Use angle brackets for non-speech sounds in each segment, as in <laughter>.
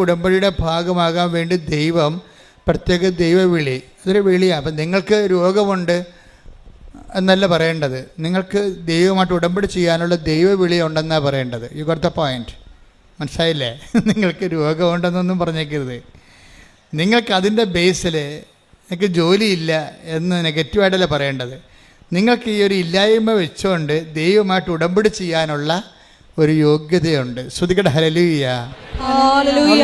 ഉടമ്പടിയുടെ ഭാഗമാകാൻ വേണ്ടി ദൈവം പ്രത്യേക ദൈവവിളി. അതൊരു വിളിയാണ് അപ്പം നിങ്ങൾക്ക് രോഗമുണ്ട് എന്നല്ല പറയേണ്ടത്. നിങ്ങൾക്ക് ദൈവമായിട്ട് ഉടമ്പടി ചെയ്യാനുള്ള ദൈവവിളി ഉണ്ടെന്നാണ് പറയേണ്ടത്. യു ഗോട്ട് ദ പോയിന്റ് മനസ്സിലായില്ലേ? <laughs> നിങ്ങൾക്ക് രോഗമുണ്ടെന്നൊന്നും പറഞ്ഞേക്കരുത്. നിങ്ങൾക്ക് അതിന്റെ ബേസിൽ നിങ്ങൾക്ക് ജോലിയില്ല എന്ന് നെഗറ്റീവായിട്ടല്ല പറയേണ്ടത്. നിങ്ങൾക്ക് ഈ ഒരു ഇല്ലായ്മ വെച്ചുകൊണ്ട് ദൈവമായിട്ട് ഉടമ്പടി ചെയ്യാനുള്ള ഒരു യോഗ്യതയുണ്ട്. ശ്രുതികട ഹലലൂയ ഹല്ലേലൂയ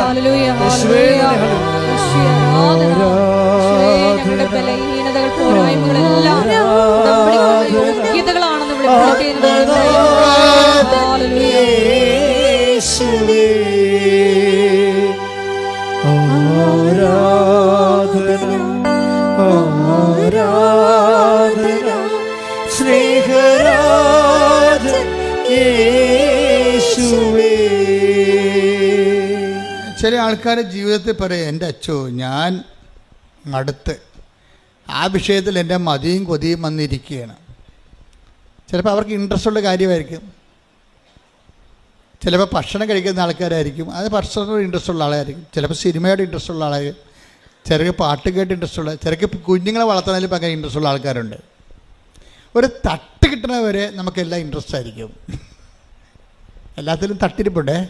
ഹല്ലേലൂയ ചില ആൾക്കാർ ജീവിതത്തിൽ പറയും എന്റെ അച്ചോ ഞാൻ അടുത്ത് ആ വിഷയത്തിൽ എന്റെ മതിയും കൊതിയും വന്നിരിക്കുകയാണ്. ചിലപ്പോൾ അവർക്ക് ഇൻട്രസ്റ്റ് ഉള്ള കാര്യമായിരിക്കും. ചിലപ്പോൾ ഭക്ഷണം കഴിക്കുന്ന ആൾക്കാരായിരിക്കും. അത് ഭക്ഷണത്തോട് ഇൻട്രസ്റ്റ് ഉള്ള ആളായിരിക്കും. ചിലപ്പോൾ സിനിമയോട് ഇൻട്രസ്റ്റ് ഉള്ള ആളായിരിക്കും. ചിലർക്ക് പാട്ട് കേട്ട് ഇൻട്രസ്റ്റ് ഉള്ള ചിലർക്ക് കുഞ്ഞുങ്ങളെ വളർത്തുന്നതിൽ ഭയങ്കര ഇൻട്രസ്റ്റ് ഉള്ള ആൾക്കാരുണ്ട്. ഒരു തട്ട് കിട്ടണവരെ നമുക്കെല്ലാം ഇൻട്രസ്റ്റ് ആയിരിക്കും. എല്ലാത്തിലും തട്ടിരിപ്പുണ്ടേ.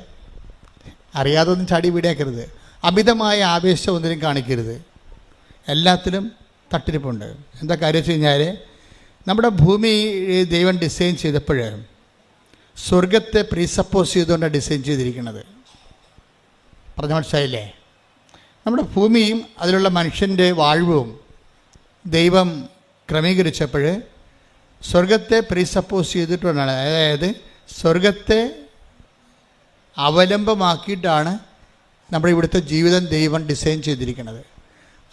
അറിയാതെ ഒന്നും ചാടി വീടിയാക്കരുത് അമിതമായ ആവേശം ഒന്നിനും കാണിക്കരുത്. എല്ലാത്തിലും തട്ടിരിപ്പുണ്ട്. എന്താ കാര്യം വെച്ച് കഴിഞ്ഞാൽ നമ്മുടെ ഭൂമി ദൈവം ഡിസൈൻ ചെയ്തപ്പോൾ സ്വർഗത്തെ പ്രീസപ്പോസ് ചെയ്തുകൊണ്ടാണ് ഡിസൈൻ ചെയ്തിരിക്കുന്നത്. പറഞ്ഞ മനസ്സിലായില്ലേ? നമ്മുടെ ഭൂമിയും അതിലുള്ള മനുഷ്യന്റെ വാഴ്വും ദൈവം ക്രമീകരിച്ചപ്പോൾ സ്വർഗത്തെ പ്രീസപ്പോസ് ചെയ്തിട്ടുണ്ടാണ് അതായത് സ്വർഗത്തെ അവലംബമാക്കിയിട്ടാണ് നമ്മുടെ ഇവിടുത്തെ ജീവിതം ദൈവം ഡിസൈൻ ചെയ്തിരിക്കുന്നത്.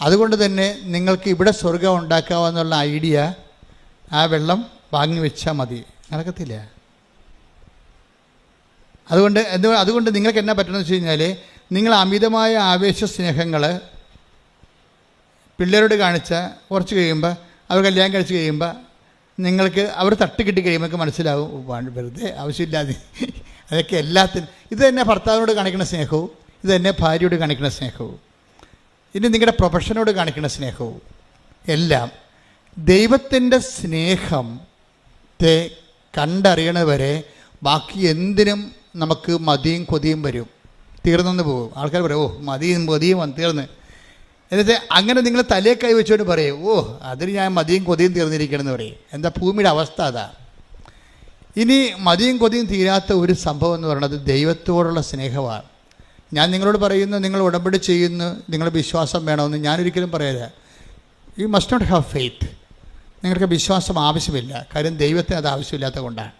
അതുകൊണ്ട് തന്നെ നിങ്ങൾക്ക് ഇവിടെ സ്വർഗം ഉണ്ടാക്കാമെന്നുള്ള ഐഡിയ ആ വെള്ളം വാങ്ങി വെച്ചാൽ മതി. നടക്കത്തില്ല. അതുകൊണ്ട് എന്ത് അതുകൊണ്ട് നിങ്ങൾക്ക് എന്നാ പറ്റണമെന്ന് വെച്ച് കഴിഞ്ഞാൽ നിങ്ങൾ അമിതമായ ആവേശ സ്നേഹങ്ങൾ പിള്ളേരോട് കാണിച്ച കുറച്ച് കഴിയുമ്പോൾ അവർ കല്യാണം കഴിച്ച് കഴിയുമ്പോൾ നിങ്ങൾക്ക് അവർ തട്ട് കിട്ടി കഴിയുമ്പോൾ നിങ്ങൾക്ക് മനസ്സിലാവും "ഓ, വാ- വെറുതെ ആവശ്യമില്ലാതെ. അതൊക്കെ എല്ലാത്തിനും. ഇത് തന്നെ ഭർത്താവിനോട് കാണിക്കുന്ന സ്നേഹവും ഇത് തന്നെ ഭാര്യയോട് കാണിക്കുന്ന സ്നേഹവും ഇനി നിങ്ങളുടെ പ്രൊഫഷനോട് കാണിക്കുന്ന സ്നേഹവും എല്ലാം ദൈവത്തിന്റെ സ്നേഹത്തെ കണ്ടറിയണവരെ ബാക്കി എന്തിനും നമുക്ക് മതിയും കൊതിയും വരും. തീർന്നു പോകും. ആൾക്കാർ പറയും ഓ മതിയും കൊതിയും തീർന്ന്. എന്നിട്ട് അങ്ങനെ നിങ്ങൾ തലേ കൈ വെച്ചുകൊണ്ട് പറയും ഓ അതിന് ഞാൻ മതിയും കൊതിയും തീർന്നിരിക്കണമെന്ന് പറയും. എന്താ ഭൂമിയുടെ അവസ്ഥ അതാ. ഇനി മതിയും കൊതിയും തീരാത്ത ഒരു സംഭവം എന്ന് പറയുന്നത് ദൈവത്തോടുള്ള സ്നേഹമാണ്. ഞാൻ നിങ്ങളോട് പറയുന്നു നിങ്ങൾ ഉടമ്പടി ചെയ്യുന്നു നിങ്ങളുടെ വിശ്വാസം വേണമെന്ന് ഞാനൊരിക്കലും പറയരുത്. You must not have faith നിങ്ങൾക്ക് വിശ്വാസം ആവശ്യമില്ല. കാര്യം ദൈവത്തിന് അത് ആവശ്യമില്ലാത്ത കൊണ്ടാണ്.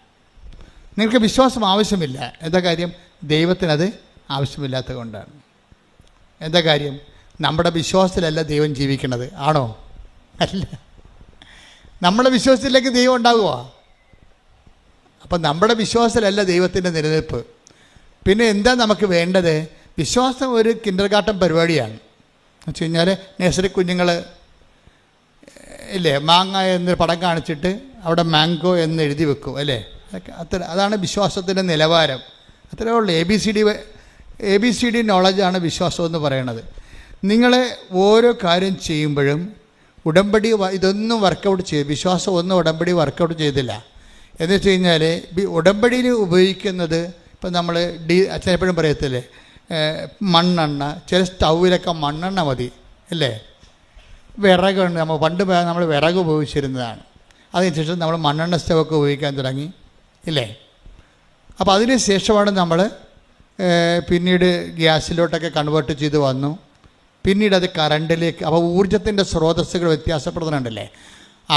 നിങ്ങൾക്ക് വിശ്വാസം ആവശ്യമില്ല. എന്താ കാര്യം? ദൈവത്തിനത് ആവശ്യമില്ലാത്ത കൊണ്ടാണ്. എന്താ കാര്യം? നമ്മുടെ വിശ്വാസത്തിലല്ല ദൈവം ജീവിക്കുന്നത്. ആണോ? അല്ല. നമ്മുടെ വിശ്വാസത്തിലേക്ക് ദൈവം ഉണ്ടാകുമോ അപ്പം നമ്മുടെ വിശ്വാസത്തിലല്ല ദൈവത്തിന്റെ നിലനിൽപ്പ്. പിന്നെ എന്താ നമുക്ക് വേണ്ടത്? വിശ്വാസം ഒരു കിൻഡർ ഗാർട്ടൻ പരിപാടിയാണ്. എന്ന് വെച്ച് കഴിഞ്ഞാൽ നഴ്സറി കുഞ്ഞുങ്ങൾ ഇല്ലേ മാങ്ങ എന്നൊരു പടം കാണിച്ചിട്ട് അവിടെ മാംഗോ എന്ന് എഴുതി വെക്കും അല്ലേ? അത്ര അതാണ് വിശ്വാസത്തിന്റെ നിലവാരം. അത്രേ ഉള്ളൂ. A B C D A B C D നോളജാണ് വിശ്വാസം എന്ന് പറയണത് നിങ്ങൾ ഓരോ കാര്യം ചെയ്യുമ്പോഴും ഉടമ്പടി ഇതൊന്നും വർക്കൗട്ട് ചെയ്ത് വിശ്വാസം ഒന്നും ഉടമ്പടി വർക്കൗട്ട് ചെയ്തില്ല. എന്ന് വെച്ച് കഴിഞ്ഞാൽ ഉടമ്പടിയിൽ ഉപയോഗിക്കുന്നത് ഇപ്പം നമ്മൾ ഡി ചിലപ്പോഴും പറയത്തില്ലേ? മണ്ണെണ്ണ. ചില സ്റ്റൗവിലൊക്കെ മണ്ണെണ്ണ മതി. അല്ലേ? വിറകുണ്ട് നമ്മൾ പണ്ട് നമ്മൾ വിറക് ഉപയോഗിച്ചിരുന്നതാണ്. അതിനുശേഷം നമ്മൾ മണ്ണെണ്ണ സ്റ്റവൊക്കെ ഉപയോഗിക്കാൻ തുടങ്ങി. ഇല്ലേ? അപ്പോൾ അതിന് ശേഷമാണ് നമ്മൾ പിന്നീട് ഗ്യാസിലോട്ടൊക്കെ കൺവേർട്ട് ചെയ്ത് വന്നു. പിന്നീട് അത് കറണ്ടിലേക്ക് അപ്പോൾ ഊർജത്തിന്റെ സ്രോതസ്സുകൾ വ്യത്യാസപ്പെടുന്നുണ്ടല്ലേ?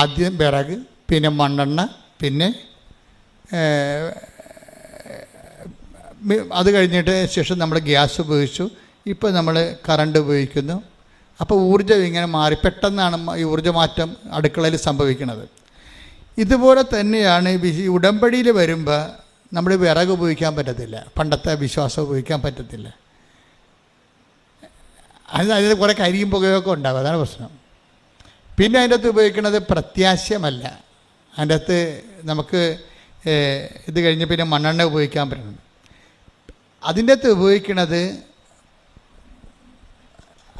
ആദ്യം വിറക് പിന്നെ മണ്ണെണ്ണ പിന്നെ അത് കഴിഞ്ഞിട്ട് ശേഷം നമ്മൾ ഗ്യാസ് ഉപയോഗിച്ചു. ഇപ്പോൾ നമ്മൾ കറണ്ട് ഉപയോഗിക്കുന്നു. അപ്പോൾ ഊർജം ഇങ്ങനെ മാറി പെട്ടെന്നാണ് ഈ ഊർജമാറ്റം അടുക്കളയിൽ സംഭവിക്കുന്നത്. ഇതുപോലെ തന്നെയാണ് ഈ ഉടമ്പടിയിൽ വരുമ്പോൾ നമ്മൾ വിറക് ഉപയോഗിക്കാൻ പറ്റത്തില്ല. പണ്ടത്തെ വിശ്വാസം ഉപയോഗിക്കാൻ പറ്റത്തില്ല. അത് അതിൽ കുറേ കരിയും പുകയൊക്കെ ഉണ്ടാകും അതാണ് പ്രശ്നം. പിന്നെ അതിന്റെ അകത്ത് ഉപയോഗിക്കുന്നത് പ്രത്യാശയമല്ല അതിന്റെ അകത്ത് നമുക്ക് ഇത് കഴിഞ്ഞ് പിന്നെ മണ്ണെണ്ണ ഉപയോഗിക്കാൻ പറ്റണം. അതിന്റെ അകത്ത് ഉപയോഗിക്കുന്നത്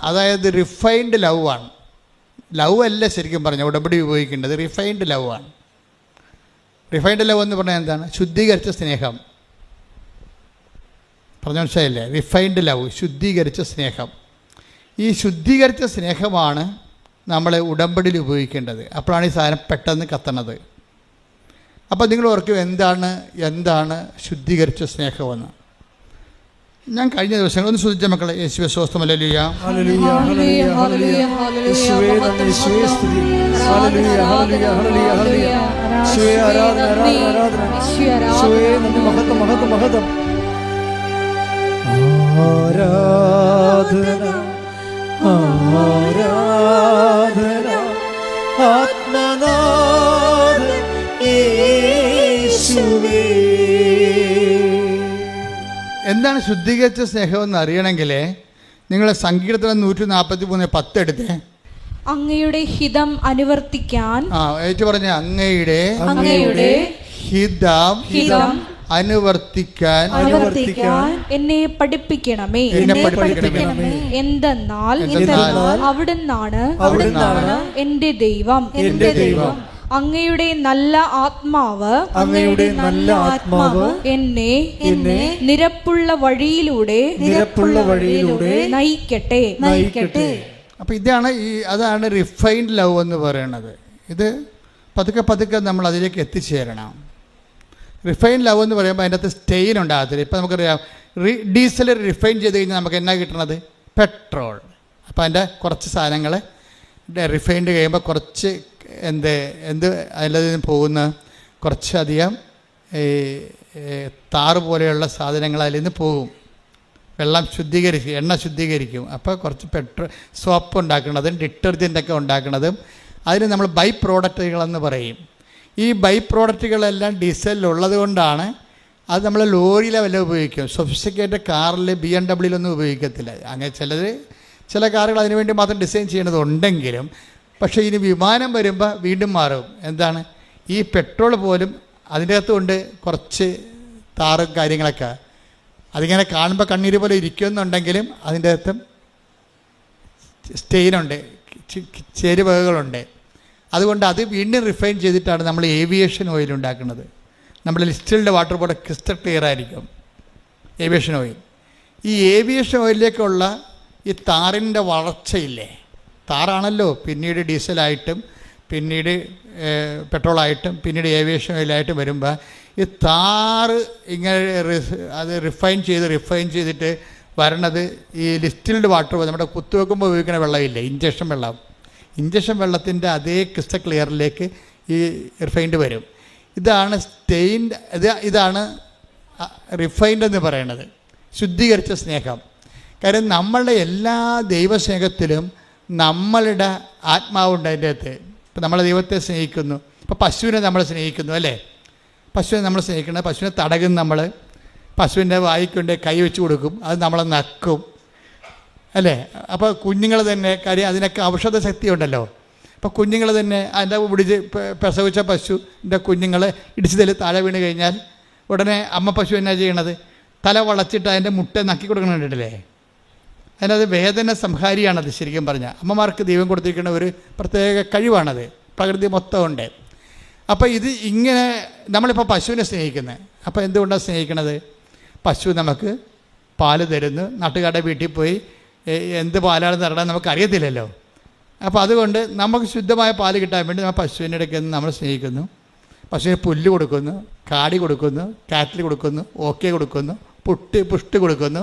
അതായത് റിഫൈൻഡ് ലവ് ആണ്. ലവ് അല്ല ശരിക്കും പറഞ്ഞ ഉടമ്പടി ഉപയോഗിക്കേണ്ടത് റിഫൈൻഡ് ലവ് ആണ്. റിഫൈൻഡ് ലവ് എന്ന് പറഞ്ഞാൽ എന്താണ്? ശുദ്ധീകരിച്ച സ്നേഹം. പറഞ്ഞ മനസ്സിലായില്ലേ? റിഫൈൻഡ് ലവ് ശുദ്ധീകരിച്ച സ്നേഹം. ഈ ശുദ്ധീകരിച്ച സ്നേഹമാണ് നമ്മൾ ഉടമ്പടിയിൽ ഉപയോഗിക്കേണ്ടത്. അപ്പോഴാണ് ഈ സാധനം പെട്ടെന്ന് കത്തണത്. അപ്പോൾ നിങ്ങൾ ഓർക്കും എന്താണ് എന്താണ് ശുദ്ധീകരിച്ച സ്നേഹമെന്ന്. ഞാൻ കഴിഞ്ഞ ദിവസങ്ങൾ ഒന്ന് ശ്രദ്ധിച്ച മക്കളെ യേശുവെ ഹല്ലേലൂയ. യേശുവേ ആരാധന, ആരാധന, യേശുവേ. എന്താണ് ശുദ്ധീകരിച്ച സ്നേഹം എന്ന് അറിയണമെങ്കിൽ നിങ്ങളെ സങ്കീർത്തനം നൂറ്റി നാൽപ്പത്തി മൂന്ന് പത്ത് എടുത്തേ. അങ്ങയുടെ ഹിതം അനുവർത്തിക്കാൻ ആ ഏറ്റു പറഞ്ഞ അങ്ങയുടെ അങ്ങയുടെ ഹിതം ഹിതം അനുവർത്തിക്കാൻ അനുവർത്തിക്കാൻ എന്നെ പഠിപ്പിക്കണമേ. എന്നെ പഠിപ്പിക്കണമേ. എന്തെന്നാൽ അവിടുന്നാണ് അവിടുന്നാണ് എന്റെ ദൈവം. എന്റെ ദൈവം. അങ്ങയുടെ നല്ല ആത്മാവ് അങ്ങയുടെ നല്ല ആത്മാവ് എന്നെ എന്നെ നിരപ്പുള്ള വഴിയിലൂടെ നിരപ്പുള്ള വഴിയിലൂടെ നയിക്കട്ടെ. നയിക്കട്ടെ. അപ്പൊ ഇതാണ് ഈ അതാണ് റിഫൈൻഡ് ലവ് എന്ന് പറയുന്നത്. ഇത് പതുക്കെ പതുക്കെ നമ്മൾ അതിലേക്ക് എത്തിച്ചേരണം. റിഫൈൻ ലവ് എന്ന് പറയുമ്പോൾ അതിന്റെ അകത്ത് സ്റ്റെയിൻ ഉണ്ടാകത്തില്ല. ഇപ്പം നമുക്കറിയാം റീ ഡീസൽ റിഫൈൻ ചെയ്ത് കഴിഞ്ഞാൽ നമുക്ക് എന്നാ കിട്ടണത്? പെട്രോൾ അപ്പോൾ അതിന്റെ കുറച്ച് സാധനങ്ങൾ റിഫൈൻഡ് കഴിയുമ്പോൾ കുറച്ച് എന്ത് എന്ത് അതിൽ നിന്ന് പോകുന്ന കുറച്ചധികം ഈ ഈ താറ് പോലെയുള്ള സാധനങ്ങൾ അതിൽ നിന്ന് പോകും. വെള്ളം ശുദ്ധീകരിക്കും എണ്ണ ശുദ്ധീകരിക്കും. അപ്പോൾ കുറച്ച് പെട്രോൾ സോപ്പ് ഉണ്ടാക്കുന്നതും ഡിറ്റർജന്റൊക്കെ ഉണ്ടാക്കുന്നതും അതിന് നമ്മൾ ബൈ പ്രോഡക്റ്റുകളെന്ന് പറയും. ഈ ബൈ പ്രോഡക്റ്റുകളെല്ലാം ഡീസലിലുള്ളത് കൊണ്ടാണ് അത് നമ്മൾ ലോറിയിലെ വല്ല ഉപയോഗിക്കും. സൊഫിസ്റ്റിക്കേറ്റഡ് കാറിൽ ബി എം ഡബ്ല്യൂലൊന്നും ഉപയോഗിക്കത്തില്ല. അങ്ങനെ ചിലത് ചില കാറുകൾ അതിനുവേണ്ടി മാത്രം ഡിസൈൻ ചെയ്യണതുണ്ടെങ്കിലും പക്ഷേ ഇനി വിമാനം വരുമ്പോൾ വീണ്ടും മാറും. എന്താണ്? ഈ പെട്രോൾ പോലും അതിന്റെ അകത്തുകൊണ്ട് കുറച്ച് താറും കാര്യങ്ങളൊക്കെ. അതിങ്ങനെ കാണുമ്പോൾ കണ്ണീര് പോലെ ഇരിക്കുമെന്നുണ്ടെങ്കിലും അതിന്റെ അകത്തും സ്റ്റെയിനുണ്ട്. ചേരുവകകളുണ്ട്. അതുകൊണ്ട് അത് വീണ്ടും റിഫൈൻ ചെയ്തിട്ടാണ് നമ്മൾ ഏവിയേഷൻ ഓയിൽ ഉണ്ടാക്കുന്നത്. നമ്മുടെ ലിസ്റ്റിൽഡ് വാട്ടർ ബോർഡ് ക്രിസ്റ്റൽ ക്ലിയർ ആയിരിക്കും. ഏവിയേഷൻ ഓയിൽ ഈ ഏവിയേഷൻ ഓയിലിലേക്കുള്ള ഈ താറിന്റെ വളർച്ചയില്ലേ? താറാണല്ലോ. പിന്നീട് ഡീസലായിട്ടും പിന്നീട് പെട്രോളായിട്ടും പിന്നീട് ഏവിയേഷൻ ഓയിലായിട്ടും വരുമ്പോൾ ഈ താറ് ഇങ്ങനെ അത് റിഫൈൻ ചെയ്ത് റിഫൈൻ ചെയ്തിട്ട് വരണത് ഈ ലിസ്റ്റിൽഡ് വാട്ടർ നമ്മുടെ കുത്തുവെക്കുമ്പോൾ ഉപയോഗിക്കുന്ന വെള്ളമില്ലേ? ഇഞ്ചക്ഷൻ വെള്ളം. ഇഞ്ചക്ഷൻ വെള്ളത്തിന്റെ അതേ ക്രിസ്റ്റൽ ക്ലിയറിലേക്ക് ഈ റിഫൈൻഡ് വരും. ഇതാണ് സ്റ്റെയിൻഡ് ഇത് ഇതാണ് റിഫൈൻഡ് എന്ന് പറയുന്നത് ശുദ്ധീകരിച്ച സ്നേഹം. കാര്യം നമ്മളുടെ എല്ലാ ദൈവസ്നേഹത്തിലും നമ്മളുടെ ആത്മാവുണ്ട് അതിന്റെ അകത്ത്. ഇപ്പം നമ്മളെ ദൈവത്തെ സ്നേഹിക്കുന്നു. ഇപ്പോൾ പശുവിനെ നമ്മൾ സ്നേഹിക്കുന്നു അല്ലേ? പശുവിനെ നമ്മൾ സ്നേഹിക്കുന്നത് പശുവിനെ തടകും നമ്മൾ. പശുവിന്റെ വായിക്കൊണ്ട് കൈ വെച്ച് കൊടുക്കും അത് നമ്മളെ നക്കും. അല്ലേ? അപ്പോൾ കുഞ്ഞുങ്ങൾ തന്നെ കാര്യം അതിനൊക്കെ ഔഷധ ശക്തി ഉണ്ടല്ലോ അപ്പോൾ കുഞ്ഞുങ്ങൾ തന്നെ അതിന്റെ പിടിച്ച് പ്രസവിച്ച പശുവിന്റെ കുഞ്ഞുങ്ങൾ ഇടിച്ചതിൽ താഴെ വീണ് കഴിഞ്ഞാൽ ഉടനെ അമ്മ പശു എന്നാ ചെയ്യണത്? തല വളച്ചിട്ട് അതിന്റെ മുട്ട നക്കി കൊടുക്കണുണ്ടല്ലേ അതിനത് വേദന സംഹാരിയാണത് ശരിക്കും പറഞ്ഞാൽ അമ്മമാർക്ക് ദൈവം കൊടുത്തിരിക്കുന്ന ഒരു പ്രത്യേക കഴിവാണത്. പ്രകൃതി മൊത്തമുണ്ട്. അപ്പോൾ ഇത് ഇങ്ങനെ നമ്മളിപ്പോൾ പശുവിനെ സ്നേഹിക്കുന്നത് അപ്പോൾ എന്തുകൊണ്ടാണ് സ്നേഹിക്കണത്? പശു നമുക്ക് പാൽ തരുന്നു. നാട്ടുകാരുടെ വീട്ടിൽ പോയി എന്ത് പാലാണ് തരണം നമുക്കറിയത്തില്ലല്ലോ. അപ്പോൾ അതുകൊണ്ട് നമുക്ക് ശുദ്ധമായ പാൽ കിട്ടാൻ വേണ്ടി നമ്മൾ പശുവിന്റെ ഇടയ്ക്ക് നമ്മൾ സ്നേഹിക്കുന്നു. പശുവിന് പുല്ല് കൊടുക്കുന്നു കാടി കൊടുക്കുന്നു കാറ്റിൽ കൊടുക്കുന്നു ഓക്കെ കൊടുക്കുന്നു പുട്ട് പുഷ്ടി കൊടുക്കുന്നു.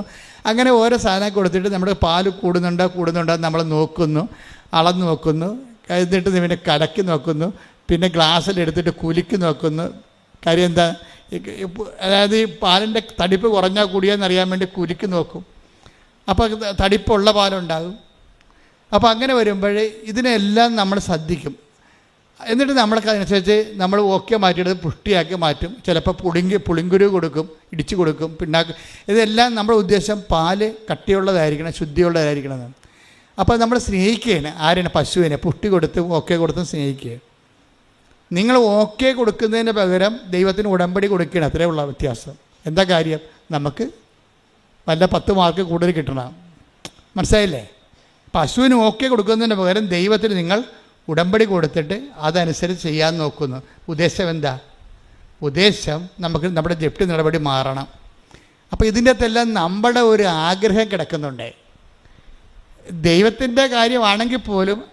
അങ്ങനെ ഓരോ സാധനം കൊടുത്തിട്ട് നമ്മുടെ പാൽ കൂടുന്നുണ്ടോ കൂടുന്നുണ്ടോ നമ്മൾ നോക്കുന്നു അളന്ന് നോക്കുന്നു. എന്നിട്ട് പിന്നെ കടക്കി നോക്കുന്നു. പിന്നെ ഗ്ലാസ്സിലെടുത്തിട്ട് കുലുക്കി നോക്കുന്നു. കാര്യം എന്താ? അതായത് ഈ പാലിന്റെ തടിപ്പ് കുറഞ്ഞാൽ കൂടിയെന്നറിയാൻ വേണ്ടി കുലുക്കി നോക്കും. അപ്പോൾ തടിപ്പുള്ള പാലുണ്ടാകും. അപ്പോൾ അങ്ങനെ വരുമ്പോൾ ഇതിനെല്ലാം നമ്മൾ ശ്രദ്ധിക്കും. എന്നിട്ട് നമ്മൾക്ക് അതിനനുസരിച്ച് നമ്മൾ ഓക്കെ മാറ്റിയെടുത്ത് പുഷ്ടിയാക്കി മാറ്റും. ചിലപ്പോൾ പുളിങ്കി പുളിങ്കുരു കൊടുക്കും ഇടിച്ചു കൊടുക്കും പിണ്ണാക്ക്. ഇതെല്ലാം നമ്മുടെ ഉദ്ദേശം പാൽ കട്ടിയുള്ളതായിരിക്കണം ശുദ്ധിയുള്ളതായിരിക്കണം അപ്പോൾ നമ്മൾ സ്നേഹിക്കുകയാണ് ആരാണ് പശുവിനെ. പുഷ്ടി കൊടുത്തും ഓക്കെ കൊടുത്തും സ്നേഹിക്കുക. നിങ്ങൾ ഓക്കെ കൊടുക്കുന്നതിന് പകരം ദൈവത്തിന് ഉടമ്പടി കൊടുക്കുകയാണ്. അത്രേ ഉള്ള വ്യത്യാസം. എന്താ കാര്യം? നമുക്ക് വല്ല പത്ത് മാർക്ക് കൂടുതൽ കിട്ടണം. മനസ്സിലായില്ലേ? പശുവിന് ഓക്കെ കൊടുക്കുന്നതിന് പകരം ദൈവത്തിന് നിങ്ങൾ ഉടമ്പടി കൊടുത്തിട്ട് അതനുസരിച്ച് ചെയ്യാൻ നോക്കുന്നു. ഉദ്ദേശം എന്താ? ഉദ്ദേശം നമുക്ക് നമ്മുടെ ജപ്തി നടപടി മാറണം. അപ്പോൾ ഇതിന്റെ അകത്തെല്ലാം നമ്മുടെ ഒരു ആഗ്രഹം കിടക്കുന്നുണ്ട്. ദൈവത്തിന്റെ കാര്യമാണെങ്കിൽ പോലും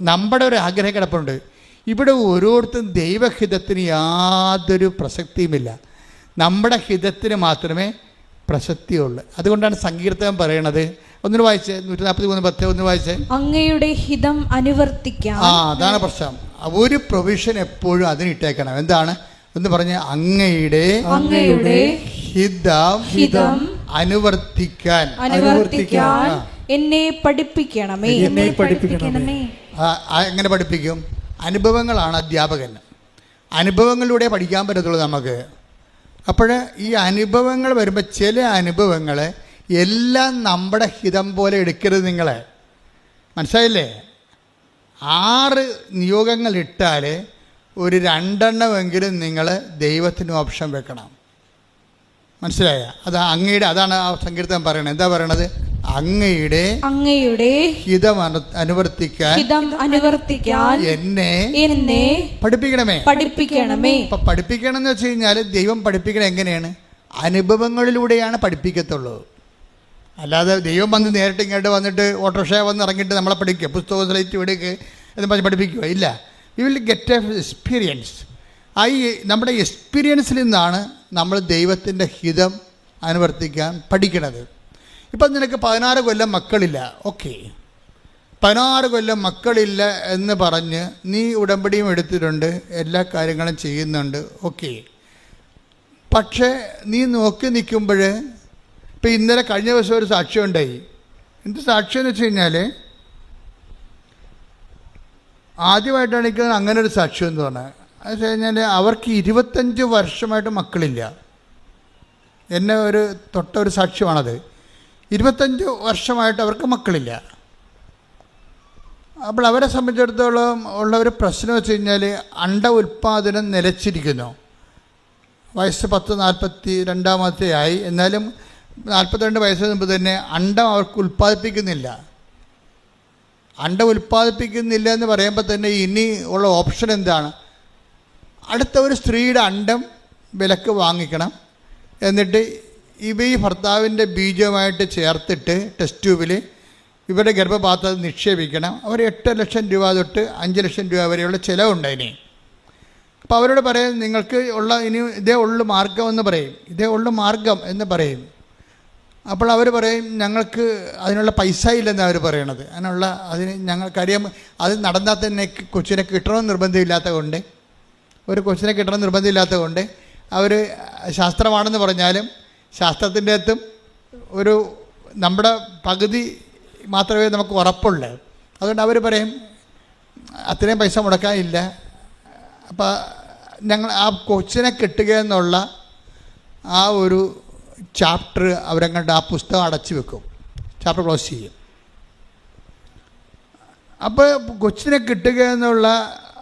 നമ്മുടെ ഒരു ആഗ്രഹം കിടപ്പുണ്ട്. ഇവിടെ ഓരോരുത്തരും ദൈവഹിതത്തിന് യാതൊരു പ്രസക്തിയുമില്ല. നമ്മുടെ ഹിതത്തിന് മാത്രമേ പ്രസക്തിയുള്ളൂ അതുകൊണ്ടാണ് സങ്കീർത്തനം പറയണത്. ഒന്നിന് വായിച്ച്? നൂറ്റി നാൽപ്പത്തി മൂന്ന് പത്ത് ഒന്ന് വായിച്ച്? അങ്ങയുടെ ഹിതം അനുവർത്തിക്കാം. ആ അതാണ് പ്രശ്നം. ഒരു പ്രൊവിഷൻ എപ്പോഴും അതിനിട്ടേക്കണം. എന്താണ്? എന്ന് പറഞ്ഞ അങ്ങയുടെ അങ്ങയുടെ ഹിതം ഹിതം അനുവർത്തിക്കാൻ. അനുവർത്തിക്കാൻ എന്നെ പഠിപ്പിക്കണമേ. എന്നെ പഠിപ്പിക്കണമേ. എങ്ങനെ പഠിപ്പിക്കും? അനുഭവങ്ങളാണ് അധ്യാപകൻ അനുഭവങ്ങളിലൂടെ പഠിക്കാൻ പറ്റത്തുള്ളൂ നമുക്ക്. അപ്പോൾ ഈ അനുഭവങ്ങൾ വരുമ്പോൾ ചില അനുഭവങ്ങൾ എല്ലാം നമ്മുടെ ഹിതം പോലെ എടുക്കരുത് നിങ്ങളെ. മനസ്സിലായില്ലേ? ആറ് നിയോഗങ്ങൾ ഇട്ടാൽ ഒരു രണ്ടെണ്ണമെങ്കിലും നിങ്ങൾ ദൈവത്തിന് ഓപ്ഷൻ വെക്കണം. മനസ്സിലായ? അത് അങ്ങയുടെ അതാണ് ആ സങ്കീർത്തനം പറയണത്. എന്താ പറയണത്? അങ്ങയുടെ അങ്ങയുടെ ഹിതം അനുവർത്തിക്കാൻ ഹിതം അനുവർത്തിക്കാൻ എന്നെ എന്നെ പഠിപ്പിക്കണമേ. പഠിപ്പിക്കണമേ. ഇപ്പൊ പഠിപ്പിക്കണം എന്ന് വെച്ച് കഴിഞ്ഞാൽ ദൈവം പഠിപ്പിക്കണം എങ്ങനെയാണ്? അനുഭവങ്ങളിലൂടെയാണ് പഠിപ്പിക്കത്തുള്ളൂ. അല്ലാതെ ദൈവം വന്ന് നേരിട്ട് ഇങ്ങോട്ട് വന്നിട്ട് ഓട്ടോറിക്ഷ വന്ന് ഇറങ്ങിയിട്ട് നമ്മളെ പഠിക്കുക പുസ്തകം സ്ലൈറ്റ് വിടുക എന്ന് പറഞ്ഞ് പഠിപ്പിക്കുക. ഇല്ല. You will get a experience ആ ഈ നമ്മുടെ എക്സ്പീരിയൻസിൽ നിന്നാണ് നമ്മൾ ദൈവത്തിന്റെ ഹിതം അനുവർത്തിക്കാൻ പഠിക്കണത്. ഇപ്പം നിനക്ക് പതിനാറ് കൊല്ലം മക്കളില്ല. ഓക്കെ. പതിനാറ് കൊല്ലം മക്കളില്ല എന്ന് പറഞ്ഞ് നീ ഉടമ്പടിയും എടുത്തിട്ടുണ്ട് എല്ലാ കാര്യങ്ങളും ചെയ്യുന്നുണ്ട്. ഓക്കെ. പക്ഷേ നീ നോക്കി നിൽക്കുമ്പോൾ ഇപ്പം ഇന്നലെ കഴിഞ്ഞ ദിവസം ഒരു സാക്ഷ്യം ഉണ്ടായി. എന്ത് സാക്ഷ്യം എന്ന് വെച്ച് കഴിഞ്ഞാൽ ആദ്യമായിട്ടാണ് എനിക്ക് അങ്ങനെ ഒരു സാക്ഷ്യം എന്ന് പറഞ്ഞത്. അത് വെച്ച് കഴിഞ്ഞാൽ അവർക്ക് ഇരുപത്തഞ്ച് വർഷമായിട്ട് മക്കളില്ല. എന്നെ ഒരു തൊട്ട ഒരു സാക്ഷ്യമാണത്. ഇരുപത്തഞ്ച് വർഷമായിട്ട് അവർക്ക് മക്കളില്ല. അപ്പോൾ അവരെ സംബന്ധിച്ചിടത്തോളം ഉള്ള ഒരു പ്രശ്നം വെച്ച് കഴിഞ്ഞാൽ അണ്ട ഉൽപ്പാദനം നിലച്ചിരിക്കുന്നു. വയസ്സ് പത്ത് നാൽപ്പത്തി രണ്ടാമത്തെ ആയി. എന്നാലും നാൽപ്പത്തിരണ്ട് വയസ്സിന് മുമ്പ് തന്നെ അണ്ടം അവർക്ക് ഉൽപ്പാദിപ്പിക്കുന്നില്ല. അണ്ട ഉൽപ്പാദിപ്പിക്കുന്നില്ല എന്ന് പറയുമ്പോൾ തന്നെ ഇനി ഉള്ള ഓപ്ഷൻ എന്താണ്? അടുത്ത ഒരു സ്ത്രീയുടെ അണ്ടം വിലക്ക് വാങ്ങിക്കണം. എന്നിട്ട് ഇവ ഈ ഭർത്താവിന്റെ ബീജവുമായിട്ട് ചേർത്തിട്ട് ടെസ്റ്റ് ട്യൂബിൽ ഇവരുടെ ഗർഭപാത്രത്തിൽ നിക്ഷേപിക്കണം. അവർ എട്ട് ലക്ഷം രൂപ തൊട്ട് അഞ്ച് ലക്ഷം രൂപ വരെയുള്ള ചിലവുണ്ട് ഇനി. അപ്പോൾ അവരോട് പറയും നിങ്ങൾക്ക് ഉള്ള ഇനി ഇതേ ഉള്ളു മാർഗം എന്ന് പറയും. ഇതേ ഉള്ളു മാർഗം എന്ന് പറയും. അപ്പോൾ അവർ പറയും ഞങ്ങൾക്ക് അതിനുള്ള പൈസ ഇല്ലെന്ന് അവർ പറയണത്. അതിനുള്ള അതിന് ഞങ്ങൾക്കറിയാം അത് നടന്നാൽ തന്നെ കൊച്ചിനെ കിട്ടണമെന്ന് നിർബന്ധമില്ലാത്ത കൊണ്ട് ഒരു കൊച്ചിനെ കിട്ടണം നിർബന്ധമില്ലാത്ത കൊണ്ട് അവർ ശാസ്ത്രമാണെന്ന് പറഞ്ഞാലും ശാസ്ത്രത്തിന്റെ അകത്തും ഒരു നമ്മുടെ പകുതി മാത്രമേ നമുക്ക് ഉറപ്പുള്ളൂ. അതുകൊണ്ട് അവർ പറയും അത്രയും പൈസ മുടക്കാനില്ല. അപ്പോൾ ഞങ്ങൾ ആ കൊച്ചിനെ കിട്ടുക എന്നുള്ള ആ ഒരു ചാപ്റ്റർ അവരങ്ങോട്ട് ആ പുസ്തകം അടച്ചു വെക്കും. ചാപ്റ്റർ ക്ലോസ് ചെയ്യും. അപ്പോൾ കൊച്ചിനെ കിട്ടുക എന്നുള്ള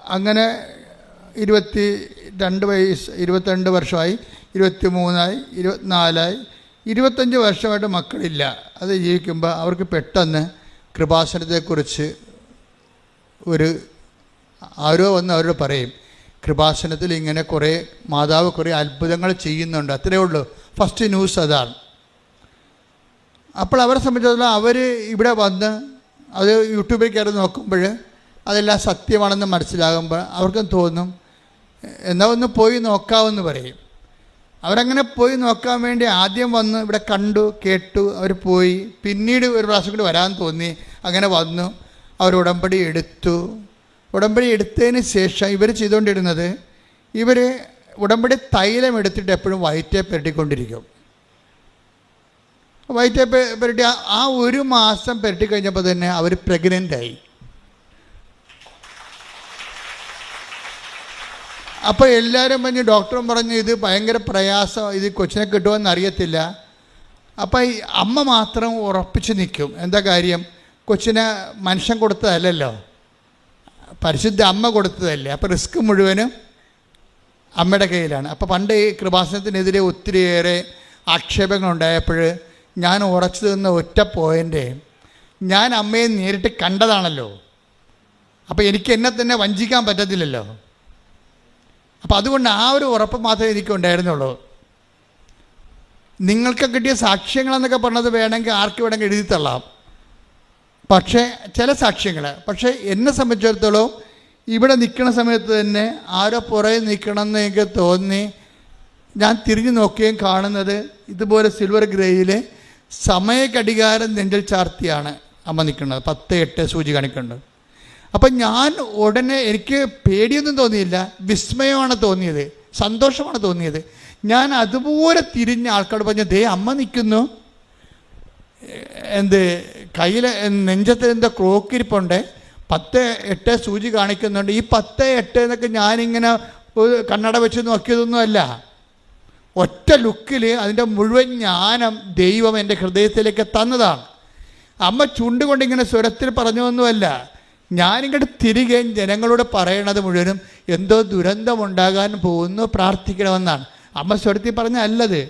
അങ്ങനെ ഇരുപത്തി രണ്ട് വയസ്സ് ഇരുപത്തിരണ്ട് വർഷമായി ഇരുപത്തി മൂന്നായി ഇരുപത്തിനാലായി ഇരുപത്തഞ്ച് വർഷമായിട്ട് മക്കളില്ല. അത് ജീവിക്കുമ്പോൾ അവർക്ക് പെട്ടെന്ന് കൃപാസനത്തെക്കുറിച്ച് ഒരു ആരോ വന്ന് അവരോട് പറയും കൃപാസനത്തിൽ ഇങ്ങനെ കുറേ മാതാവ് കുറേ അത്ഭുതങ്ങൾ ചെയ്യുന്നുണ്ട്. അത്രയേ ഉള്ളൂ. ഫസ്റ്റ് ന്യൂസ് അതാണ്. അപ്പോൾ അവരെ സംബന്ധിച്ചിടത്തോളം അവർ ഇവിടെ വന്ന് അത് യൂട്യൂബിൽ കയറി നോക്കുമ്പോൾ അതെല്ലാം സത്യമാണെന്ന് മനസ്സിലാകുമ്പോൾ അവർക്കും തോന്നും എന്നാൽ ഒന്ന് പോയി നോക്കാമെന്ന് പറയും. അവരങ്ങനെ പോയി നോക്കാൻ വേണ്ടി ആദ്യം വന്ന് ഇവിടെ കണ്ടു കേട്ടു അവർ പോയി. പിന്നീട് ഒരു പ്രാവശ്യം കൂടി വരാൻ തോന്നി. അങ്ങനെ വന്നു. അവർ ഉടമ്പടി എടുത്തു. ഉടമ്പടി എടുത്തതിന് ശേഷം ഇവർ ചെയ്തുകൊണ്ടിരുന്നത് ഇവർ ഉടമ്പടി തൈലം എടുത്തിട്ട് എപ്പോഴും വയറ്റേ പുരട്ടിക്കൊണ്ടിരിക്കും. വയറ്റേ പെരട്ടി ആ ഒരു മാസം പുരട്ടി കഴിഞ്ഞപ്പോൾ തന്നെ അവർ പ്രഗ്നന്റായി. അപ്പോൾ എല്ലാവരും പറഞ്ഞ് ഡോക്ടറും പറഞ്ഞു ഇത് ഭയങ്കര പ്രയാസം ഇത് കൊച്ചിനെ കിട്ടുമെന്ന് അറിയത്തില്ല. അപ്പോൾ ഈ അമ്മ മാത്രം ഉറപ്പിച്ച് നിൽക്കും. എന്താ കാര്യം? കൊച്ചിനെ മനുഷ്യൻ കൊടുത്തതല്ലല്ലോ. പരിശുദ്ധ അമ്മ കൊടുത്തതല്ലേ. അപ്പോൾ റിസ്ക് മുഴുവനും അമ്മയുടെ കയ്യിലാണ്. അപ്പോൾ പണ്ട് ഈ കൃപാസനത്തിനെതിരെ ഒത്തിരിയേറെ ആക്ഷേപങ്ങൾ ഉണ്ടായപ്പോൾ ഞാൻ ഉറച്ചു നിന്ന ഒറ്റ പോയിന്റ് ഞാൻ അമ്മയെ നേരിട്ട് കണ്ടതാണല്ലോ. അപ്പോൾ എനിക്ക് എന്നെ തന്നെ വഞ്ചിക്കാൻ പറ്റത്തില്ലല്ലോ. അപ്പോൾ അതുകൊണ്ട് ആ ഒരു ഉറപ്പ് മാത്രമേ എനിക്ക് ഉണ്ടായിരുന്നുള്ളൂ നിങ്ങൾക്ക് കിട്ടിയ സാക്ഷ്യങ്ങളെന്നൊക്കെ പറഞ്ഞത് വേണമെങ്കിൽ ആർക്ക് വേണമെങ്കിൽ എഴുതി തള്ളാം. പക്ഷേ ചില സാക്ഷ്യങ്ങൾ പക്ഷേ എന്നെ സംബന്ധിച്ചിടത്തോളം ഇവിടെ നിൽക്കുന്ന സമയത്ത് തന്നെ ആരോ പുറകെ നിൽക്കണമെന്ന് എനിക്ക് തോന്നി ഞാൻ തിരിഞ്ഞു നോക്കുകയും കാണുന്നത് ഇതുപോലെ സിൽവർ ഗ്രേയിൽ സമയഘടികാരം നെഞ്ചൽ ചാർത്തിയാണ് അമ്മ നിൽക്കുന്നത്. പത്ത് എട്ട് സൂചി കാണിക്കുന്നുണ്ട് അപ്പം ഞാൻ ഉടനെ എനിക്ക് പേടിയൊന്നും തോന്നിയില്ല വിസ്മയമാണ് തോന്നിയത് സന്തോഷമാണ് തോന്നിയത്. ഞാൻ അതുപോലെ തിരിഞ്ഞ ആൾക്കാരോട് പറഞ്ഞു ദേ അമ്മ നിൽക്കുന്നു. എന്ത് കയ്യിൽ നെഞ്ചത്തിൽ എന്തോ ക്രോക്കിരിപ്പുണ്ട് പത്ത് എട്ട് സൂചി കാണിക്കുന്നുണ്ട്. ഈ പത്ത് എട്ട് എന്നൊക്കെ ഞാനിങ്ങനെ കണ്ണട വെച്ച് നോക്കിയതൊന്നുമല്ല. ഒറ്റ ലുക്കിൽ അതിന്റെ മുഴുവൻ ജ്ഞാനം ദൈവം എന്റെ ഹൃദയത്തിലേക്ക് തന്നതാണ്. അമ്മ ചുണ്ടുകൊണ്ട് ഇങ്ങനെ സ്വരത്തിൽ പറഞ്ഞൊന്നുമല്ല ഞാനിങ്ങോട്ട് തിരികെ ജനങ്ങളോട് പറയണത് മുഴുവനും എന്തോ ദുരന്തമുണ്ടാകാൻ പോകുന്നു പ്രാർത്ഥിക്കണമെന്നാണ്. അമ്മ സ്വരത്തിൽ പറഞ്ഞ അല്ലത്.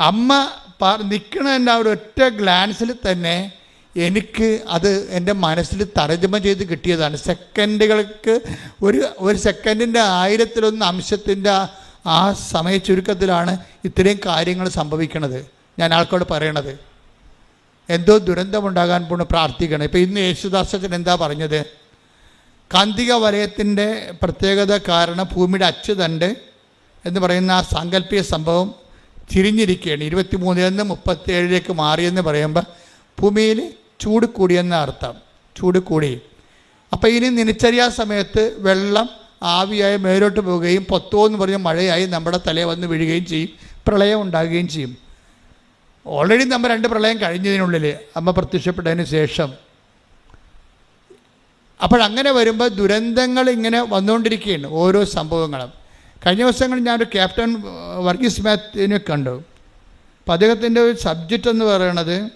അമ്മ നിൽക്കണതിന്റെ ആ ഒരു ഒറ്റ ഗ്ലാൻസിൽ തന്നെ എനിക്ക് അത് എന്റെ മനസ്സിൽ തർജമ ചെയ്ത് കിട്ടിയതാണ്. സെക്കൻഡുകൾക്ക് ഒരു ഒരു സെക്കൻഡിന്റെ ആയിരത്തിലൊന്ന് അംശത്തിന്റെ ആ- സമയ ചുരുക്കത്തിലാണ് ഇത്രയും കാര്യങ്ങൾ സംഭവിക്കണത്. ഞാൻ ആൾക്കോട് പറയണത്. എന്തോ ദുരന്തമുണ്ടാകാൻ പോണ് പ്രാർത്ഥിക്കണം. ഇപ്പം ഇന്ന് യേശുദാസൻ എന്താ പറഞ്ഞത്? കാന്തിക വലയത്തിന്റെ പ്രത്യേകത കാരണം ഭൂമിയുടെ അച്ചുതണ്ട് എന്ന് പറയുന്ന ആ സാങ്കല്പിക സംഭവം തിരിഞ്ഞിരിക്കുകയാണ്. ഇരുപത്തി മൂന്നിൽ നിന്ന് മുപ്പത്തി ഏഴിലേക്ക് മാറിയെന്ന് പറയുമ്പോൾ ഭൂമിയിൽ ചൂട് കൂടിയെന്ന അർത്ഥം. ചൂട് കൂടി. അപ്പോൾ ഇനി നിനച്ചറിയാ സമയത്ത് വെള്ളം ആവിയായി മേലോട്ട് പോവുകയും പൊത്തോ എന്ന് പറഞ്ഞ മഴയായി നമ്മുടെ തലയെ വന്ന് വീഴുകയും ചെയ്യും. പ്രളയം ഉണ്ടാകുകയും ചെയ്യും. ഓൾറെഡി നമ്മൾ രണ്ട് പ്രളയം കഴിഞ്ഞതിനുള്ളിൽ അമ്മ പ്രത്യക്ഷപ്പെട്ടതിന് ശേഷം അപ്പോഴങ്ങനെ വരുമ്പോൾ ദുരന്തങ്ങൾ ഇങ്ങനെ വന്നുകൊണ്ടിരിക്കുകയാണ് ഓരോ സംഭവങ്ങളും. കഴിഞ്ഞ ദിവസങ്ങളിൽ ഞാനൊരു ക്യാപ്റ്റൻ വർഗീസ് മാത്യുവിനെ കണ്ടു. അപ്പം അദ്ദേഹത്തിന്റെ ഒരു സബ്ജക്റ്റ് എന്ന് പറയണത്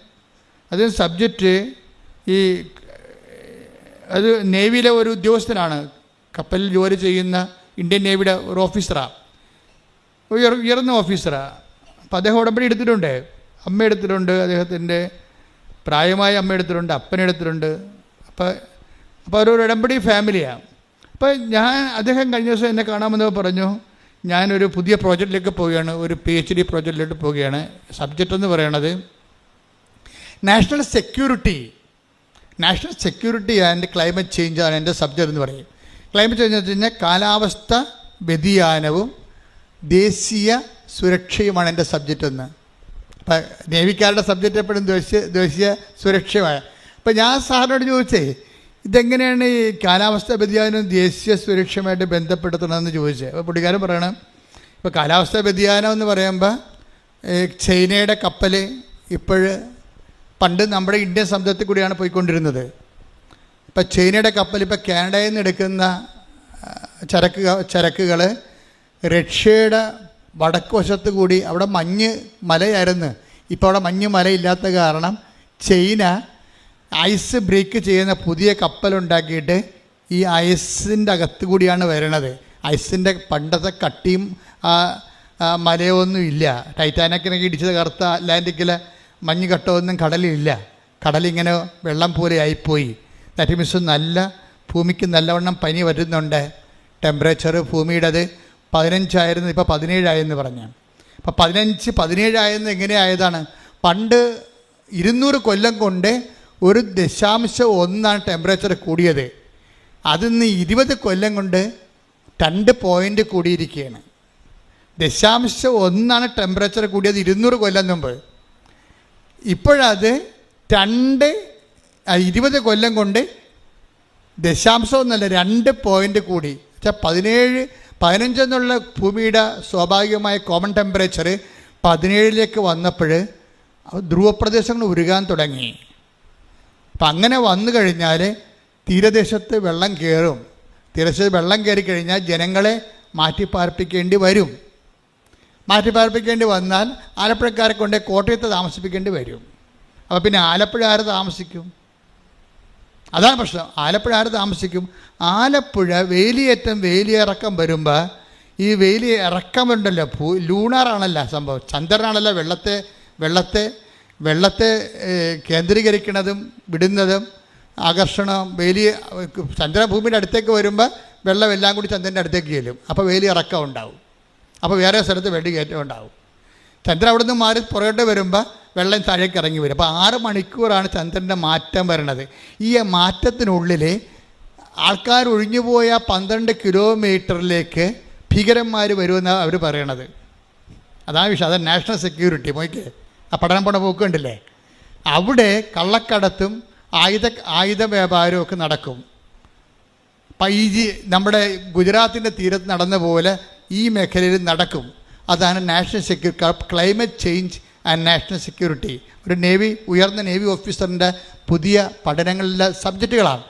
അത് സബ്ജക്റ്റ് ഈ അത് നേവിയിലെ ഒരു ഉദ്യോഗസ്ഥനാണ്. കപ്പലിൽ ജോലി ചെയ്യുന്ന ഇന്ത്യൻ നേവിയുടെ ഒരു ഓഫീസറാണ് ഉയർ ഉയർന്ന ഓഫീസറാണ് അപ്പം അദ്ദേഹം ഉടമ്പടി എടുത്തിട്ടുണ്ട്. അമ്മ എടുത്തിട്ടുണ്ട് അദ്ദേഹത്തിന്റെ പ്രായമായ അമ്മ എടുത്തിട്ടുണ്ട് അപ്പൻ എടുത്തിട്ടുണ്ട്. അപ്പോൾ അപ്പോൾ അവരൊരു ഇടംപടി ഫാമിലിയാണ് അപ്പോൾ ഞാൻ അദ്ദേഹം കഴിഞ്ഞ ദിവസം എന്നെ കാണാമെന്ന് പറഞ്ഞു. ഞാനൊരു പുതിയ പ്രോജക്റ്റിലേക്ക് പോവുകയാണ് ഒരു പി എച്ച് ഡി പ്രോജക്റ്റിലേക്ക് പോവുകയാണ്. സബ്ജക്റ്റ് എന്ന് പറയണത് national security national security and climate change ആണ് എന്റെ സബ്ജക്റ്റ് എന്ന് പറയും. ക്ലൈമറ്റ് ചേഞ്ച് വെച്ച് കഴിഞ്ഞാൽ കാലാവസ്ഥ വ്യതിയാനവും ദേശീയ സുരക്ഷയുമാണ് എന്റെ സബ്ജക്റ്റ് എന്ന്. നേവിക്കാരുടെ സബ്ജക്റ്റ് എപ്പോഴും ദേശീയ ദേശീയ സുരക്ഷയുമായ അപ്പം ഞാൻ സാറിനോട് ചോദിച്ചേ ഇതെങ്ങനെയാണ് ഈ കാലാവസ്ഥ വ്യതിയാനം ദേശീയ സുരക്ഷയുമായിട്ട് ബന്ധപ്പെടുത്തണമെന്ന് ചോദിച്ചേ. അപ്പോൾ പുള്ളിക്കാരൻ പറയണം ഇപ്പോൾ കാലാവസ്ഥ വ്യതിയാനം എന്ന് പറയുമ്പോൾ ചൈനയുടെ കപ്പൽ ഇപ്പോൾ പണ്ട് നമ്മുടെ ഇന്ത്യൻ സമുദ്രത്തിൽ കൂടിയാണ് പോയിക്കൊണ്ടിരുന്നത്. ഇപ്പം ചൈനയുടെ കപ്പൽ ഇപ്പോൾ കാനഡയിൽ നിന്ന് എടുക്കുന്ന ചരക്ക് ചരക്കുകൾ റഷ്യയുടെ വടക്ക് വശത്ത് കൂടി അവിടെ മഞ്ഞ് മലയായിരുന്നു. ഇപ്പോൾ അവിടെ മഞ്ഞ് മലയില്ലാത്ത കാരണം ചൈന ഐസ് ബ്രേക്ക് ചെയ്യുന്ന പുതിയ കപ്പലുണ്ടാക്കിയിട്ട് ഈ ഐസിന്റെ അകത്ത് കൂടിയാണ് വരണത്. ഐസിന്റെ പണ്ടത്തെ കട്ടിയും മലയൊന്നും ഇല്ല. ടൈറ്റാനക്കിനൊക്കെ ഇടിച്ചത് കറുത്ത അറ്റ്ലാന്റിക്കിലെ മഞ്ഞ് കട്ടമൊന്നും കടലിലില്ല. കടലിങ്ങനെ വെള്ളം പോലെ ആയിപ്പോയി. ദാറ്റ് മീൻസ് നല്ല ഭൂമിക്ക് നല്ലവണ്ണം പനി വരുന്നുണ്ട്. ടെമ്പറേച്ചർ ഭൂമിയുടേത് പതിനഞ്ചായിരുന്നു ഇപ്പോൾ പതിനേഴായെന്ന് പറഞ്ഞു. അപ്പോൾ പതിനഞ്ച് പതിനേഴായെന്ന് എങ്ങനെയായതാണ് പണ്ട് ഇരുന്നൂറ് കൊല്ലം കൊണ്ട് ഒരു ദശാംശം ഒന്നാണ് ടെമ്പറേച്ചർ കൂടിയത്. അതിന്ന് ഇരുപത് കൊല്ലം കൊണ്ട് രണ്ട് പോയിന്റ് കൂടിയിരിക്കുകയാണ്. ദശാംശം ഒന്നാണ് ടെമ്പറേച്ചർ കൂടിയത് ഇരുന്നൂറ് കൊല്ലം മുമ്പ്. ഇപ്പോഴത് രണ്ട് ഇരുപത് കൊല്ലം കൊണ്ട് ദശാംശം ഒന്നല്ല രണ്ട് പോയിന്റ് കൂടി. വെച്ചാൽ പതിനേഴ് പതിനഞ്ചെന്നുള്ള ഭൂമിയുടെ സ്വാഭാവികമായ കോമൺ ടെമ്പറേച്ചർ പതിനേഴിലേക്ക് വന്നപ്പോൾ ധ്രുവപ്രദേശങ്ങൾ ഉരുകാൻ തുടങ്ങി. അപ്പം അങ്ങനെ വന്നു കഴിഞ്ഞാൽ തീരദേശത്ത് വെള്ളം കയറും. തീരദേശത്ത് വെള്ളം കയറി കഴിഞ്ഞാൽ ജനങ്ങളെ മാറ്റിപ്പാർപ്പിക്കേണ്ടി വരും. മാറ്റിപ്പാർപ്പിക്കേണ്ടി വന്നാൽ ആലപ്പുഴക്കാരെ കൊണ്ട് കോട്ടയത്ത് താമസിപ്പിക്കേണ്ടി വരും. അപ്പോൾ പിന്നെ ആലപ്പുഴ ആര് താമസിക്കും? അതാണ് പ്രശ്നം. ആലപ്പുഴ ആര് താമസിക്കും? ആലപ്പുഴ വേലിയേറ്റം വേലിയിറക്കം വരുമ്പോൾ ഈ വേലി ഇറക്കമുണ്ടല്ലോ. ഭൂ ലൂണാറാണല്ലോ സംഭവം. ചന്ദ്രനാണല്ലോ വെള്ളത്തെ വെള്ളത്തെ വെള്ളത്തെ കേന്ദ്രീകരിക്കുന്നതും വിടുന്നതും ആകർഷണം വേലി ചന്ദ്രഭൂമിയുടെ അടുത്തേക്ക് വരുമ്പോൾ വെള്ളം എല്ലാം കൂടി ചന്ദ്രന്റെ അടുത്തേക്ക് ചെല്ലും. അപ്പോൾ വേലി ഇറക്കം ഉണ്ടാവും. അപ്പോൾ വേറെ സ്ഥലത്ത് വെടി കയറ്റം ഉണ്ടാവും. ചന്ദ്രൻ അവിടെ നിന്ന് മാറി പുറകോട്ട് വരുമ്പോൾ വെള്ളം താഴേക്ക് ഇറങ്ങി വരും. അപ്പോൾ ആറ് മണിക്കൂറാണ് ചന്ദ്രന്റെ മാറ്റം വരണത്. ഈ മാറ്റത്തിനുള്ളിൽ ആൾക്കാർ ഒഴിഞ്ഞുപോയ പന്ത്രണ്ട് കിലോമീറ്ററിലേക്ക് ഭീകരന്മാർ വരുമെന്നാണ് അവർ പറയണത്. അതാണ് വിഷയം. അതാണ് നാഷണൽ സെക്യൂരിറ്റി മോയ്ക്ക് ആ പഠനം പോണ പോക്കുണ്ടല്ലേ അവിടെ കള്ളക്കടത്തും ആയുധ ആയുധ വ്യാപാരവും ഒക്കെ നടക്കും. അപ്പം ഈ നമ്മുടെ ഗുജറാത്തിന്റെ തീരത്ത് നടന്ന പോലെ ഈ മേഖലയിൽ നടക്കും. അതാണ് national security climate change and national security ഒരു നേവി ഉയർന്ന നേവി ഓഫീസറിന്റെ പുതിയ പഠനങ്ങളിലെ സബ്ജക്റ്റുകളാണ്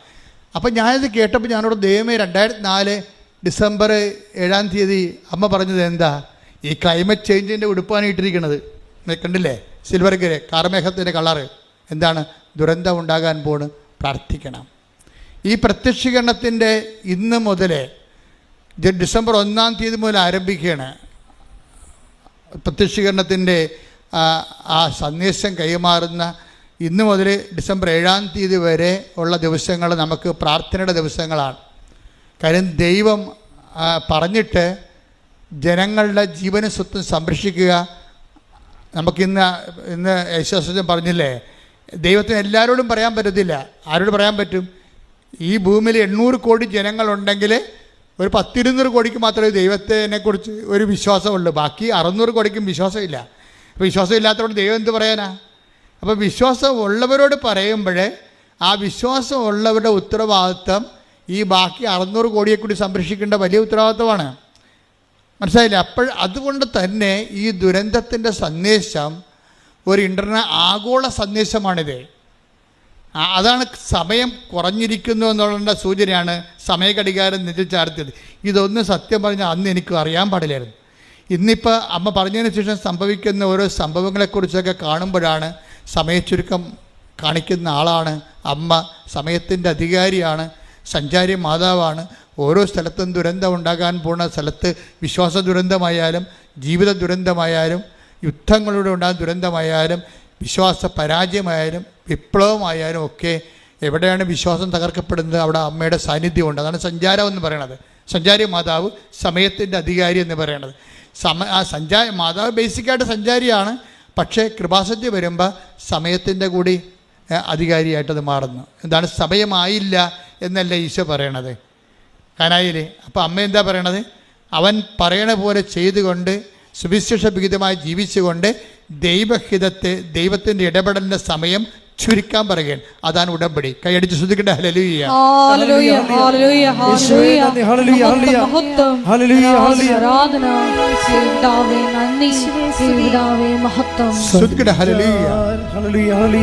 അപ്പം ഞാനിത് കേട്ടപ്പോൾ ഞാനോട് ദൈവമേ രണ്ടായിരത്തി നാല് ഡിസംബർ ഏഴാം തീയതി അമ്മ പറഞ്ഞത് എന്താ? ഈ ക്ലൈമറ്റ് ചേഞ്ചിന്റെ ഉടുപ്പാണ് ഇട്ടിരിക്കുന്നത് കണ്ടില്ലേ? സിൽവർ ഗ്രേ കാർമേഘത്തിന്റെ കളറ് എന്താണ്? ദുരന്തം ഉണ്ടാകാൻ പോണ്. പ്രാർത്ഥിക്കണം. ഈ പ്രത്യക്ഷീകരണത്തിന്റെ ഇന്ന് മുതലേ ഡിസംബർ ഒന്നാം തീയതി മുതൽ ആരംഭിക്കുകയാണ്. പ്രത്യക്ഷീകരണത്തിന്റെ ആ, സന്ദേശം കൈമാറുന്ന ഇന്ന് മുതൽ ഡിസംബർ ഏഴാം തീയതി വരെ ഉള്ള ദിവസങ്ങൾ നമുക്ക് പ്രാർത്ഥനയുടെ ദിവസങ്ങളാണ്. കാര്യം ദൈവം പറഞ്ഞിട്ട് ജനങ്ങളുടെ ജീവനും സ്വത്തും സംരക്ഷിക്കുക. നമുക്കിന്ന് ഇന്ന് യേശുദാസൻ പറഞ്ഞില്ലേ ദൈവത്തിന് എല്ലാവരോടും പറയാൻ പറ്റത്തില്ല. ആരോട് പറയാൻ പറ്റും? ഈ ഭൂമിയിൽ എണ്ണൂറ് കോടി ജനങ്ങളുണ്ടെങ്കിൽ ഒരു പത്തിരുന്നൂറ് കോടിക്ക് മാത്രമേ ദൈവത്തിനെക്കുറിച്ച് ഒരു വിശ്വാസമുള്ളൂ. ബാക്കി അറുന്നൂറ് കോടിക്കും വിശ്വാസമില്ല. അപ്പോൾ വിശ്വാസം ഇല്ലാത്തവരോട് ദൈവം എന്ത് പറയാനാ? അപ്പോൾ വിശ്വാസം ഉള്ളവരോട് പറയുമ്പോഴേ ആ വിശ്വാസം ഉള്ളവരുടെ ഉത്തരവാദിത്വം ഈ ബാക്കി അറുന്നൂറ് കോടിയെ കൂടി സംരക്ഷിക്കേണ്ട വലിയ ഉത്തരവാദിത്വമാണ്. മനസ്സിലായില്ലേ? അപ്പോൾ അതുകൊണ്ട് തന്നെ ഈ ദുരന്തത്തിന്റെ സന്ദേശം ഒരു ഇന്റർനെ ആഗോള സന്ദേശമാണിത്. അതാണ് സമയം കുറഞ്ഞിരിക്കുന്നു എന്നുള്ള സൂചനയാണ് സമയഘടികാരം നെഞ്ചിൽ ചാർത്തിയത്. ഇതൊന്നും സത്യം പറഞ്ഞാൽ അന്ന് എനിക്ക് അറിയാൻ പാടില്ലായിരുന്നു. ഇന്നിപ്പോൾ അമ്മ പറഞ്ഞതിന് ശേഷം സംഭവിക്കുന്ന ഓരോ സംഭവങ്ങളെക്കുറിച്ചൊക്കെ കാണുമ്പോഴാണ് സമയച്ചുരുക്കം കാണിക്കുന്ന ആളാണ് അമ്മ സമയത്തിന്റെ അധികാരിയാണ് സഞ്ചാരി മാതാവാണ്. ഓരോ സ്ഥലത്തും ദുരന്തം ഉണ്ടാകാൻ പോകുന്ന സ്ഥലത്ത് വിശ്വാസ ദുരന്തമായാലും ജീവിത ദുരന്തമായാലും യുദ്ധങ്ങളിലൂടെ ഉണ്ടാകുന്ന ദുരന്തമായാലും വിശ്വാസ പരാജയമായാലും വിപ്ലവമായാലും ഒക്കെ എവിടെയാണ് വിശ്വാസം തകർക്കപ്പെടുന്നത്? അവിടെ അമ്മയുടെ സാന്നിധ്യമുണ്ട്. അതാണ് സഞ്ചാരം എന്ന് പറയണത്. സഞ്ചാരി മാതാവ് സമയത്തിന്റെ അധികാരി എന്ന് പറയണത്. സമ ആ സഞ്ചാര മാതാവ് ബേസിക്കായിട്ട് സഞ്ചാരിയാണ്. പക്ഷേ കൃപാസത്യം വരുമ്പോൾ സമയത്തിന്റെ കൂടി അധികാരിയായിട്ടത് മാറുന്നു. എന്താണ്? സമയമായില്ല എന്നല്ല ഈശോ പറയണത്. കാനായില്ലേ അപ്പോൾ അമ്മ എന്താ പറയണത്? അവൻ പറയണ പോലെ ചെയ്തുകൊണ്ട് സുവിശേഷ വിഹിതമായി ജീവിച്ചുകൊണ്ട് ദൈവഹിതത്തെ ദൈവത്തിന്റെ ഇടപെടലിന്റെ സമയം ചുരുക്കാൻ പറയുകയാണ്. അതാണ് ഉടമ്പടി. കൈയടിച്ച് ശ്രദ്ധിക്കേണ്ട ഹലലുയ്യ ശ്രദ്ധിക്കട്ടെ. ഹലലുയ്യ ഹല്ലേലൂയ,